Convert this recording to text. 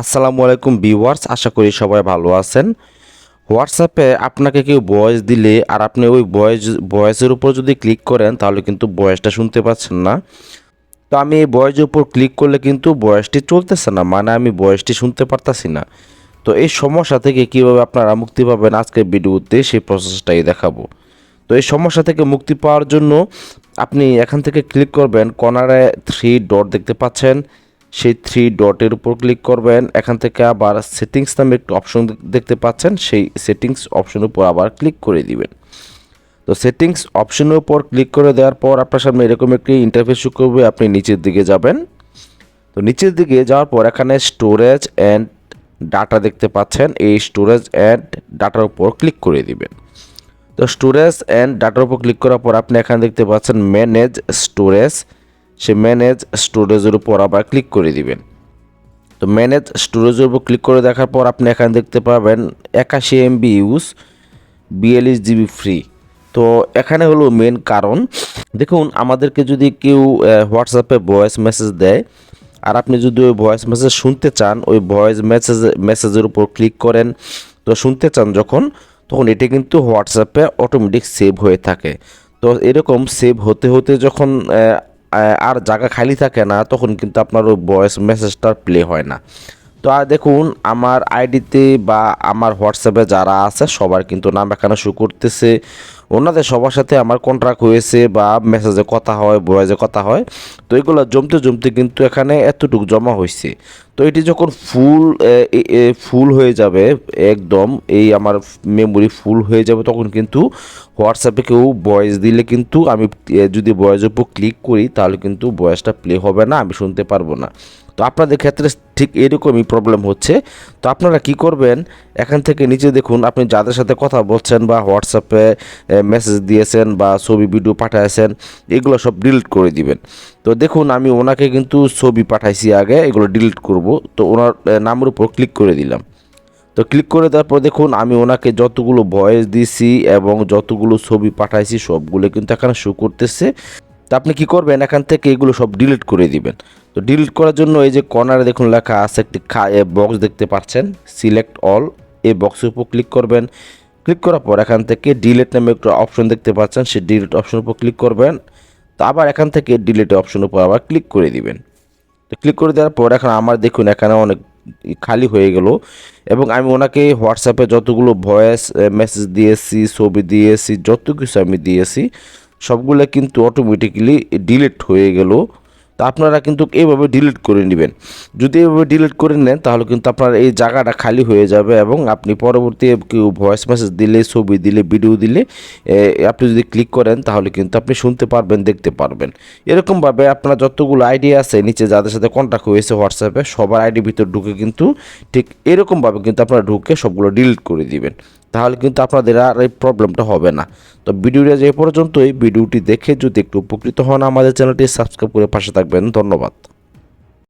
আসসালামু আলাইকুম ভিউয়ার্স, আশা করি সবাই ভালো আছেন। হোয়াটসঅ্যাপে আপনাকে কেউ ভয়েস দিলে আর আপনি ওই ভয়েস, ভয়েসের উপর যদি ক্লিক করেন তাহলে কিন্তু ভয়েসটা শুনতে পাচ্ছেন না। তো আমি এই ভয়েসের উপর ক্লিক করলে কিন্তু ভয়েসটি চলতেছে না মানে আমি ভয়েসটি শুনতে পারতাছি না। তো এই সমস্যা থেকে কীভাবে আপনারা মুক্তি পাবেন আজকের ভিডিওতে সেই প্রসেসটাই দেখাবো। তো এই সমস্যা থেকে মুক্তি পাওয়ার জন্য আপনি এখান থেকে ক্লিক করবেন কর্নারে থ্রি ডট দেখতে পাচ্ছেন। সেই থ্রি ডটের উপর ক্লিক করবেন। এখান থেকে আবার সেটিংস নামে একটু অপশন দেখতে পাচ্ছেন। সেই সেটিংস অপশনের উপর আবার ক্লিক করে দিবেন। তো সেটিংস অপশনের উপর ক্লিক করে দেওয়ার পর আপনার সামনে এরকম একটি ইন্টারফেস করবে। আপনি নিচের দিকে যাবেন। তো নিচের দিকে যাওয়ার পর এখানে স্টোরেজ অ্যান্ড ডাটা দেখতে পাচ্ছেন। এই স্টোরেজ অ্যান্ড ডাটার উপর ক্লিক করে দিবেন। তো স্টোরেজ অ্যান্ড ডাটার উপর ক্লিক করার পর আপনি এখানে দেখতে পাচ্ছেন ম্যানেজ স্টোরেজ সে ম্যানেজ স্টোরেজের উপর আবার ক্লিক করে দিবেন। তো ম্যানেজ স্টোরেজের উপর ক্লিক করে দেখার পর আপনি এখানে দেখতে পাবেন একাশি এমবি ইউজ বিয়াল্লিশ জিবি ফ্রি তো এখানে হলো মেন কারণ। দেখুন, আমাদেরকে যদি কেউ হোয়াটসঅ্যাপে ভয়েস মেসেজ দেয়, আর আপনি যদি ওই ভয়েস মেসেজ শুনতে চান, ওই ভয়েস মেসেজ মেসেজের উপর ক্লিক করেন, তো শুনতে চান যখন, তখন এটি কিন্তু হোয়াটসঅ্যাপে অটোমেটিক সেভ হয়ে থাকে। তো এরকম সেভ হতে হতে যখন আর জায়গা খালি থাকে না তখন কিন্তু আপনার ওই ভয়েস মেসেজটা প্লে হয় না। তো আর দেখুন, আমার আইডিতে বা আমার হোয়াটসঅ্যাপে যারা আছে, সবার কিন্তু নাম এখানে শো করতেছে। ওনাদের সবার সাথে আমার কন্ট্রাক্ট হয়েছে বা মেসেজে কথা হয় ভয়েসে কথা হয়। তো এগুলো জমতে জমতে কিন্তু এখানে এতটুকু জমা হয়েছে। তো এটি যখন ফুল ফুল হয়ে যাবে, একদম এই আমার মেমোরি ফুল হয়ে যাবে, তখন কিন্তু হোয়াটসঅ্যাপে কেউ ভয়েস দিলে কিন্তু আমি যদি ভয়েসের উপর ক্লিক করি, তাহলে কিন্তু ভয়েসটা প্লে হবে না, আমি শুনতে পারব না। তো আপনাদের ক্ষেত্রে ঠিক এরকমই প্রবলেম হচ্ছে। তো আপনারা কি করবেন? এখান থেকে নিচে দেখুন, আপনি যাদের সাথে কথা বলছেন বা হোয়াটসঅ্যাপে মেসেজ দিয়েছেন বা ছবি ভিডিও পাঠিয়েছেন এগুলো সব ডিলিট করে দিবেন। তো দেখুন, আমি ওনাকে কিন্তু ছবি পাঠাইছি আগে, এগুলো ডিলিট করব। তো ওনার নামের উপর ক্লিক করে দিলাম। তো ক্লিক করে দেওয়ার পর দেখুন, আমি ওনাকে যতগুলো ভয়েস দিছি এবং যতগুলো ছবি পাঠাইছি, সবগুলো কিন্তু এখানে শো করতেছে। তো আপনি কি করবেন? এখান থেকে এগুলো সব ডিলিট করে দিবেন। তো ডিলিট করার জন্য এই যে কর্নারে দেখুন লেখা আছে একটি বক্স দেখতে পাচ্ছেন। সিলেক্ট অল এই বক্সের উপর ক্লিক করবেন। ক্লিক করার পর এখান থেকে ডিলিট নামে একটা অপশন দেখতে পাচ্ছেন। সেই ডিলিট অপশনের উপর ক্লিক করবেন। তো আবার এখান থেকে ডিলিট অপশনের উপর আবার ক্লিক করে দিবেন। তো ক্লিক করে দেওয়ার পর এখন আমার দেখুন এখানে অনেক খালি হয়ে গেল। এবং আমি ওনাকে হোয়াটসঅ্যাপে যতগুলো ভয়েস মেসেজ দিয়েছি, ছবি দিয়েছি, যত কিছু আমি দিয়েছি সবগুলো কিন্তু অটোমেটিক্যালি ডিলিট হয়ে গেল। তো আপনারা কিন্তু এইভাবে ডিলিট করে নেবেন। যদি এইভাবে ডিলিট করে নেন, তাহলে কিন্তু আপনার এই জায়গাটা খালি হয়ে যাবে এবং আপনি পরবর্তী কেউ ভয়েস মেসেজ দিলে, ছবি দিলে ভিডিও দিলে আপনি যদি ক্লিক করেন, তাহলে কিন্তু আপনি শুনতে পারবেন, দেখতে পারবেন। এরকমভাবে আপনার যতগুলো আইডি আছে, নিচে যাদের সাথে কন্ট্যাক্ট হয়েছে হোয়াটসঅ্যাপে সবার আইডি ভিতর ঢুকে কিন্তু ঠিক এরকমভাবে কিন্তু আপনারা ঢুকে সবগুলো ডিলিট করে দিবেন। তাহলে কিন্তু আপনাদের আর এই প্রবলেমটা হবে না। তো ভিডিওটা যে পর্যন্তই, ভিডিওটি দেখে যদি একটু উপকৃত হন, আমাদের চ্যানেলটি সাবস্ক্রাইব করে পাশে থাকবেন ধন্যবাদ।